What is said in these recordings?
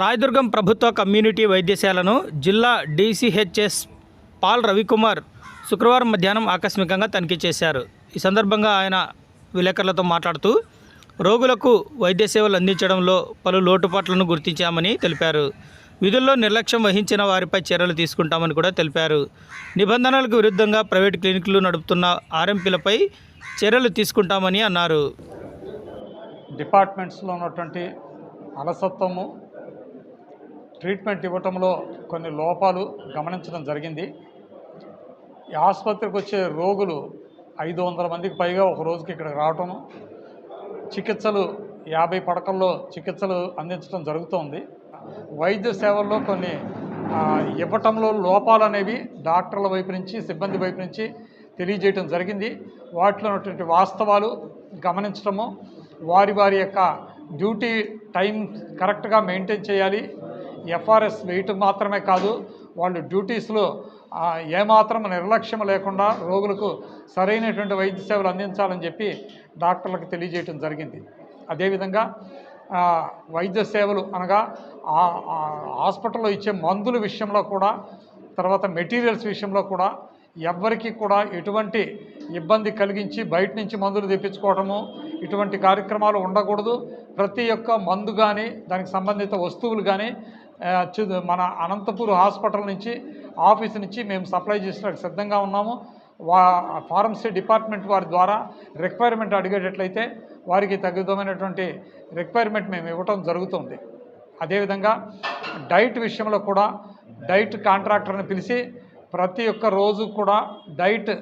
రాయదుర్గం ప్రభుత్వ కమ్యూనిటీ వైద్యశాలను జిల్లా DCHS Paul Ravikumar శుక్రవారం మధ్యాహ్నం ఆకస్మికంగా తనిఖీ చేశారు. ఈ సందర్భంగా ఆయన విలేకరులతో మాట్లాడుతూ రోగులకు వైద్య సేవలు అందించడంలో పలు లోటుపాట్లను గుర్తించామని తెలిపారు. విధుల్లో నిర్లక్ష్యం వహించిన వారిపై చర్యలు తీసుకుంటామని కూడా తెలిపారు. నిబంధనలకు విరుద్ధంగా ప్రైవేట్ క్లినిక్లు నడుపుతున్న ఆర్ఎంపీలపై చర్యలు తీసుకుంటామని అన్నారు. డిపార్ట్మెంట్స్లో ఉన్నటువంటి అలసత్వము ట్రీట్మెంట్ ఇవ్వటంలో కొన్ని లోపాలు గమనించడం జరిగింది. ఈ ఆసుపత్రికి వచ్చే రోగులు ఐదు వందల మందికి పైగా ఒక రోజుకి ఇక్కడికి రావటం చికిత్సలు యాభై పడకల్లో చికిత్సలు అందించడం జరుగుతోంది. వైద్య సేవల్లో కొన్ని ఇవ్వటంలో లోపాలు అనేవి డాక్టర్ల వైపు నుంచి సిబ్బంది వైపు నుంచి తెలియజేయటం జరిగింది. వాటిలో ఉన్నటువంటి వాస్తవాలు గమనించడము వారి వారి యొక్క డ్యూటీ టైం కరెక్ట్గా మెయింటైన్ చేయాలి. ఎఫ్ఆర్ఎస్ వేయటం మాత్రమే కాదు వాళ్ళు డ్యూటీస్లో ఏమాత్రం నిర్లక్ష్యం లేకుండా రోగులకు సరైనటువంటి వైద్య సేవలు అందించాలని చెప్పి డాక్టర్లకు తెలియజేయటం జరిగింది. అదేవిధంగా వైద్య సేవలు అనగా హాస్పిటల్లో ఇచ్చే మందుల విషయంలో కూడా తర్వాత మెటీరియల్స్ విషయంలో కూడా ఎవ్వరికీ కూడా ఎటువంటి ఇబ్బంది కలిగించి బయట నుంచి మందులు తెప్పించుకోవడము ఇటువంటి కార్యక్రమాలు ఉండకూడదు. ప్రతి ఒక్క మందు కానీ దానికి సంబంధిత వస్తువులు కానీ మన అనంతపూర్ హాస్పిటల్ నుంచి ఆఫీస్ నుంచి మేము సప్లై చేసినట్టు సిద్ధంగా ఉన్నాము. వా ఫార్మసీ డిపార్ట్మెంట్ వారి ద్వారా రిక్వైర్మెంట్ అడిగేటట్లయితే వారికి తగ్గుతమైనటువంటి రిక్వైర్మెంట్ మేము ఇవ్వటం జరుగుతుంది. అదేవిధంగా డైట్ విషయంలో కూడా డైట్ కాంట్రాక్టర్ని పిలిచి ప్రతి ఒక్క రోజు కూడా డైట్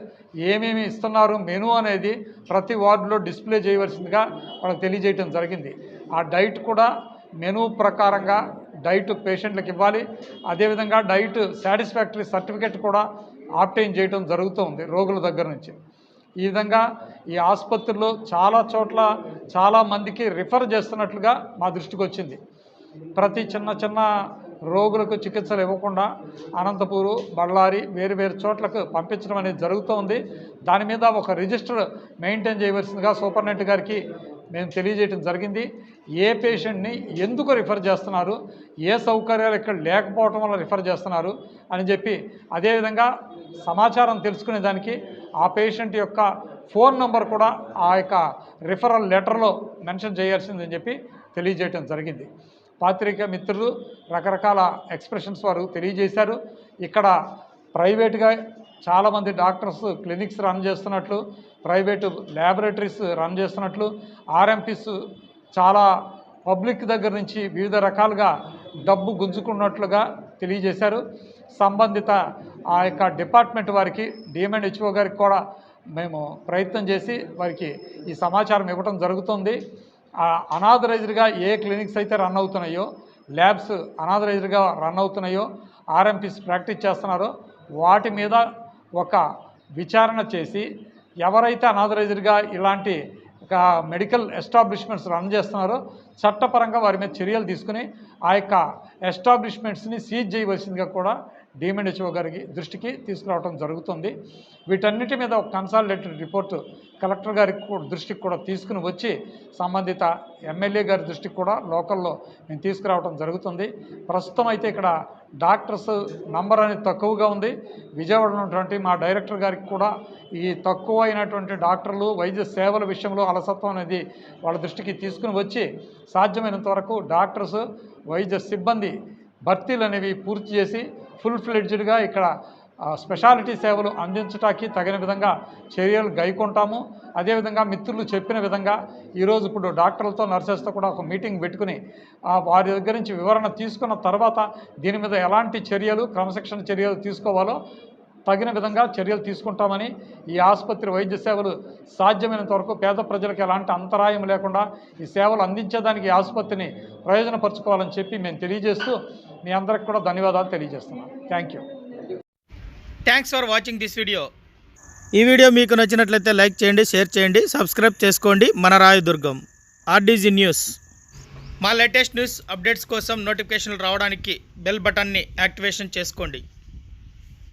ఏమేమి ఇస్తున్నారు మెను అనేది ప్రతి వార్డులో డిస్ప్లే చేయవలసిందిగా వాళ్ళకి తెలియజేయటం జరిగింది. ఆ డైట్ కూడా మెను ప్రకారంగా డైట్ పేషెంట్లకు ఇవ్వాలి. అదేవిధంగా డైట్ సాటిస్ఫాక్టరీ సర్టిఫికెట్ కూడా ఆప్టైన్ చేయడం జరుగుతుంది రోగుల దగ్గర నుంచి. ఈ విధంగా ఈ ఆసుపత్రిలో చాలా చోట్ల చాలా మందికి రిఫర్ చేస్తున్నట్లుగా మా దృష్టికి వచ్చింది. ప్రతి చిన్న చిన్న రోగులకు చికిత్సలు ఇవ్వకుండా అనంతపూరు బళ్ళారి వేరు వేరు చోట్లకు పంపించడం అనేది జరుగుతూ ఉంది. దాని మీద ఒక రిజిస్టర్ మెయింటైన్ చేయవలసిందిగా సూపరింటెండెంట్ గారికి మేము తెలియజేయడం జరిగింది. ఏ పేషెంట్ని ఎందుకు రిఫర్ చేస్తున్నారు? ఏ సౌకర్యాలు ఇక్కడ లేకపోవటం వల్ల రిఫర్ చేస్తున్నారు? అని చెప్పి అదేవిధంగా సమాచారం తెలుసుకునే దానికి ఆ పేషెంట్ యొక్క ఫోన్ నంబర్ కూడా ఆ యొక్క రిఫరల్ లెటర్లో మెన్షన్ చేయాల్సిందని చెప్పి తెలియజేయటం జరిగింది. పాత్రిక మిత్రులు రకరకాల ఎక్స్ప్రెషన్స్ వారు తెలియజేశారు. ఇక్కడ ప్రైవేట్గా చాలామంది డాక్టర్స్ క్లినిక్స్ రన్ చేస్తున్నట్లు ప్రైవేటు ల్యాబొరేటరీస్ రన్ చేస్తున్నట్లు ఆర్ఎంపీస్ చాలా పబ్లిక్ దగ్గర నుంచి వివిధ రకాలుగా డబ్బు గుంజుకున్నట్లుగా తెలియజేశారు. సంబంధిత ఆ యొక్క డిపార్ట్మెంట్ వారికి డిఎంఎండ్ హెచ్ఓ గారికి కూడా మేము ప్రయత్నం చేసి వారికి ఈ సమాచారం ఇవ్వడం జరుగుతుంది. అనాథరైజ్డ్గా ఏ క్లినిక్స్ అయితే రన్ అవుతున్నాయో ల్యాబ్స్ అనాథరైజ్డ్గా రన్ అవుతున్నాయో ఆర్ఎంపీస్ ప్రాక్టీస్ చేస్తున్నారో. వాటి మీద ఒక విచారణ చేసి ఎవరైతే అనాథరైజ్డ్గా ఇలాంటి ఒక మెడికల్ ఎస్టాబ్లిష్మెంట్స్ రన్ చేస్తున్నారో చట్టపరంగా వారి మీద చర్యలు తీసుకుని ఆ యొక్క ఎస్టాబ్లిష్మెంట్స్ని సీజ్ చేయవలసిందిగా కూడా డిఎంఎండ్ హెచ్ఓ గారికి దృష్టికి తీసుకురావడం జరుగుతుంది. వీటన్నిటి మీద ఒక కన్సాలిడేటెడ్ రిపోర్టు కలెక్టర్ గారికి కూడా దృష్టికి కూడా తీసుకుని వచ్చి సంబంధిత ఎమ్మెల్యే గారి దృష్టికి కూడా లోకల్లో నేను తీసుకురావడం జరుగుతుంది. ప్రస్తుతం అయితే ఇక్కడ డాక్టర్స్ నంబర్ అనేది తక్కువగా ఉంది. విజయవాడలో ఉన్నటువంటి మా డైరెక్టర్ గారికి కూడా ఈ తక్కువ అయినటువంటి డాక్టర్లు వైద్య సేవల విషయంలో అలసత్వం అనేది వాళ్ళ దృష్టికి తీసుకుని వచ్చి సాధ్యమైనంత వరకు డాక్టర్స్ వైద్య సిబ్బంది భర్తీలు అనేవి పూర్తి చేసి ఫుల్ ఫ్లెడ్జ్డ్గా ఇక్కడ స్పెషాలిటీ సేవలు అందించటానికి తగిన విధంగా చర్యలు గైకుంటాము. అదేవిధంగా మిత్రులు చెప్పిన విధంగా ఈరోజు ఇప్పుడు డాక్టర్లతో నర్సెస్తో కూడా ఒక మీటింగ్ పెట్టుకుని వారి దగ్గర నుంచి వివరణ తీసుకున్న తర్వాత దీని మీద ఎలాంటి చర్యలు క్రమశిక్షణ చర్యలు తీసుకోవాలో తగిన విధంగా చర్యలు తీసుకుంటామని ఈ ఆసుపత్రి వైద్య సేవలు సాధ్యమైనంత వరకు పేద ప్రజలకు ఎలాంటి అంతరాయం లేకుండా ఈ సేవలు అందించేదానికి ఈ ఆసుపత్రిని ప్రయోజనపరచుకోవాలని చెప్పి మేము తెలియజేస్తూ మీ అందరికి కూడా ధన్యవాదాలు తెలియజేస్తున్నాం. Thank you thanks for watching this video ఈ వీడియో మీకు నచ్చినట్లయితే లైక్ చేయండి షేర్ చేయండి సబ్స్క్రైబ్ చేసుకోండి. మన రాయదుర్గం ఆర్డీజీ న్యూస్. మా లేటెస్ట్ న్యూస్ అప్డేట్స్ కోసం నోటిఫికేషన్లు రావడానికి బెల్ బటన్ని యాక్టివేషన్ చేసుకోండి.